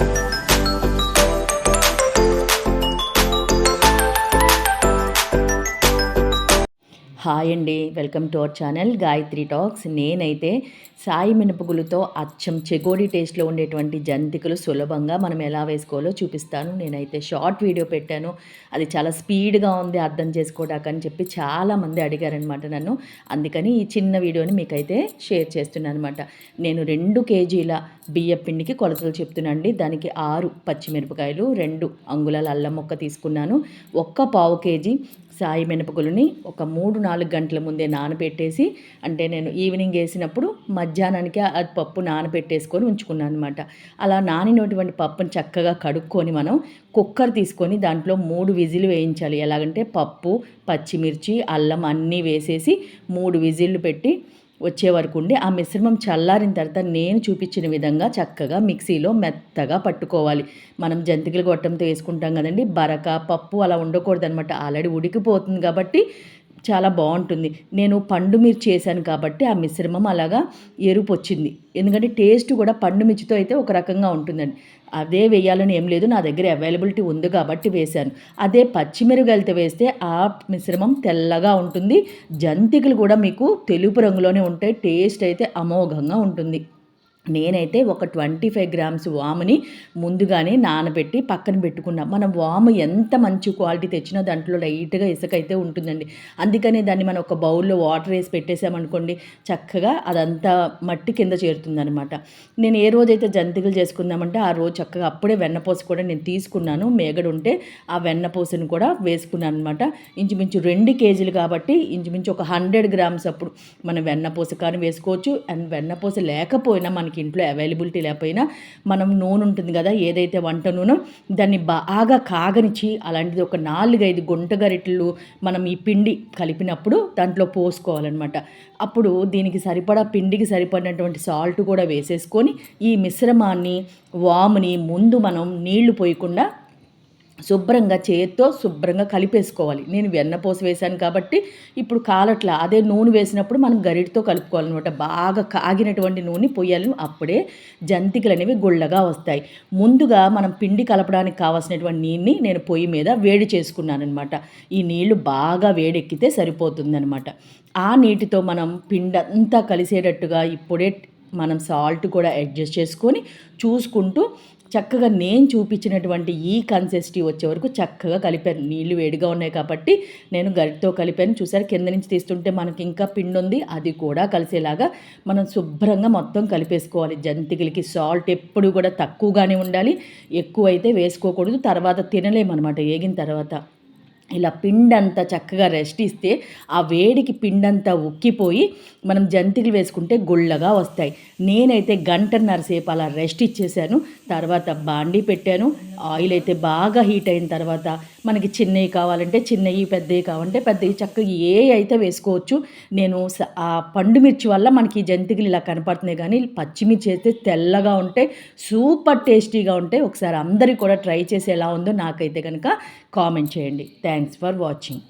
thank you hi అండి welcome to our channel Gayatri talks. నేనైతే సాయి మినపగులతో అచ్చం చెగోడి టేస్ట్లో ఉండేటువంటి జంతికలు సులభంగా మనం ఎలా వేసుకోవాలో చూపిస్తాను. నేనైతే షార్ట్ వీడియో పెట్టాను. అది చాలా స్పీడ్గా ఉంది అర్థం చేసుకోవడానికి అని చెప్పి చాలామంది అడిగారనమాట నన్ను. అందుకని ఈ చిన్న వీడియోని మీకైతే షేర్ చేస్తున్నాను అనమాట నేను రెండు కేజీల బియ్యం పిండికి కొలతలు చెప్తున్నానండి. దానికి ఆరు పచ్చిమిరపకాయలు రెండు అంగుళాల అల్లం మొక్క తీసుకున్నాను. ఒక్క పావు కేజీ సాయి మినపగులని ఒక మూడు నాలుగు గంటల ముందే నానబెట్టేసి అంటే నేను ఈవినింగ్ వేసినప్పుడు మధ్యాహ్నానికి అది పప్పు నానబెట్టేసుకొని ఉంచుకున్నాను అనమాట అలా నానినటువంటి పప్పుని చక్కగా కడుక్కొని మనం కుక్కర్ తీసుకొని దాంట్లో మూడు విజిల్ వేయించాలి. ఎలాగంటే పప్పు పచ్చిమిర్చి అల్లం అన్నీ వేసేసి మూడు విజిల్లు పెట్టి వచ్చే వరకు ఉండి ఆ మిశ్రమం చల్లారిన తర్వాత నేను చూపించిన విధంగా చక్కగా మిక్సీలో మెత్తగా పట్టుకోవాలి. మనం జంతికలు గొట్టంతో వేసుకుంటాం కదండి. బరక పప్పు అలా ఉండకూడదు అనమాట ఆల్రెడీ ఉడికిపోతుంది కాబట్టి చాలా బాగుంటుంది. నేను పండు మిర్చి చేశాను కాబట్టి ఆ మిశ్రమం అలాగా ఎరుపు వచ్చింది ఎందుకంటే టేస్ట్ కూడా పండు మిర్చితో అయితే ఒక రకంగా ఉంటుందండి. అదే వేయాలని ఏం లేదు నా దగ్గర అవైలబిలిటీ ఉంది కాబట్టి వేశాను. అదే పచ్చిమిరగలితో వేస్తే ఆ మిశ్రమం తెల్లగా ఉంటుంది. జంతికలు కూడా మీకు తెలుపు రంగులోనే ఉంటాయి. టేస్ట్ అయితే అమోఘంగా ఉంటుంది. నేనైతే ఒక ట్వంటీ ఫైవ్ గ్రామ్స్ వాముని ముందుగానే నానబెట్టి పక్కన పెట్టుకున్నా. మనం వాము ఎంత మంచి క్వాలిటీ తెచ్చినా దాంట్లో లైట్గా ఇసుక అయితే ఉంటుందండి. అందుకనే దాన్ని మనం ఒక బౌల్లో వాటర్ వేసి పెట్టేసామనుకోండి చక్కగా అదంతా మట్టి కింద చేరుతుందనమాట నేను ఏ రోజైతే జంతికలు చేసుకుందామంటే ఆ రోజు చక్కగా అప్పుడే వెన్నపూస కూడా నేను తీసుకున్నాను. మేగడు ఉంటే ఆ వెన్నపూసను కూడా వేసుకున్నాను అనమాట ఇంచుమించు రెండు కేజీలు కాబట్టి ఇంచుమించు ఒక హండ్రెడ్ గ్రామ్స్ అప్పుడు మనం వెన్నపూస కానీ వేసుకోవచ్చు. అండ్ వెన్నపూస లేకపోయినా మనకి ఇంట్లో అవైలబిలిటీ లేకపోయినా మనం నూనె ఉంటుంది కదా ఏదైతే వంట నూనె దాన్ని బాగా కాగనిచ్చి అలాంటిది ఒక నాలుగైదు గుంట గరిటెలు మనం ఈ పిండి కలిపినప్పుడు దాంట్లో పోసుకోవాలన్నమాట. అప్పుడు దీనికి సరిపడా పిండికి సరిపడినటువంటి సాల్ట్ కూడా వేసేసుకొని ఈ మిశ్రమాన్ని వాముని ముందు మనం నీళ్ళు పోయకుండా శుభ్రంగా చేత్తో శుభ్రంగా కలిపేసుకోవాలి. నేను వెన్నపూస వేశాను కాబట్టి ఇప్పుడు కాలట్లా. అదే నూనె వేసినప్పుడు మనం గరిటితో కలుపుకోవాలన్నమాట. బాగా కాగినటువంటి నూనె పొయ్యాలి అప్పుడే జంతికలు అనేవి గుళ్ళగా వస్తాయి. ముందుగా మనం పిండి కలపడానికి కావాల్సినటువంటి నీళ్ళని నేను పొయ్యి మీద వేడి చేసుకున్నాను అనమాట ఈ నీళ్ళు బాగా వేడెక్కితే సరిపోతుందనమాట ఆ నీటితో మనం పిండి అంతా కలిసేటట్టుగా ఇప్పుడే మనం సాల్ట్ కూడా అడ్జస్ట్ చేసుకొని చూసుకుంటూ చక్కగా నేను చూపించినటువంటి ఈ కన్సిస్టీ వచ్చే వరకు చక్కగా కలిపాను. నీళ్ళు వేడిగా ఉన్నాయి కాబట్టి నేను గరిటితో కలిపాను. చూసారు కింద నుంచి తీస్తుంటే మనకి ఇంకా పిండి ఉంది. అది కూడా కలిసేలాగా మనం శుభ్రంగా మొత్తం కలిపేసుకోవాలి. జంతికలకి సాల్ట్ ఎప్పుడు కూడా తక్కువగానే ఉండాలి. ఎక్కువ అయితే వేసుకోకూడదు. తర్వాత తినలేమన్నమాట. ఏగిన తర్వాత. ఇలా పిండంతా చక్కగా రెస్ట్ ఇస్తే ఆ వేడికి పిండంతా ఉక్కిపోయి మనం జంతికలు వేసుకుంటే గుళ్ళగా వస్తాయి. నేనైతే గంటన్నర సేపు అలా రెస్ట్ ఇచ్చేసాను. తర్వాత బాండీ పెట్టాను. ఆయిల్ అయితే బాగా హీట్ అయిన తర్వాత మనకి చిన్నవి కావాలంటే చిన్నవి పెద్దవి కావాలంటే పెద్దవి. చక్కగా ఏ అయితే వేసుకోవచ్చు. నేను ఆ పండు మిర్చి వల్ల మనకి జంతికలు ఇలా కనపడుతున్నాయి. కానీ పచ్చిమిర్చి అయితే తెల్లగా ఉంటే సూపర్ టేస్టీగా ఉంటాయి ఒకసారి అందరికీ కూడా ట్రై చేసి ఎలా ఉందో నాకైతే కనుక కామెంట్ చేయండి. Thanks for watching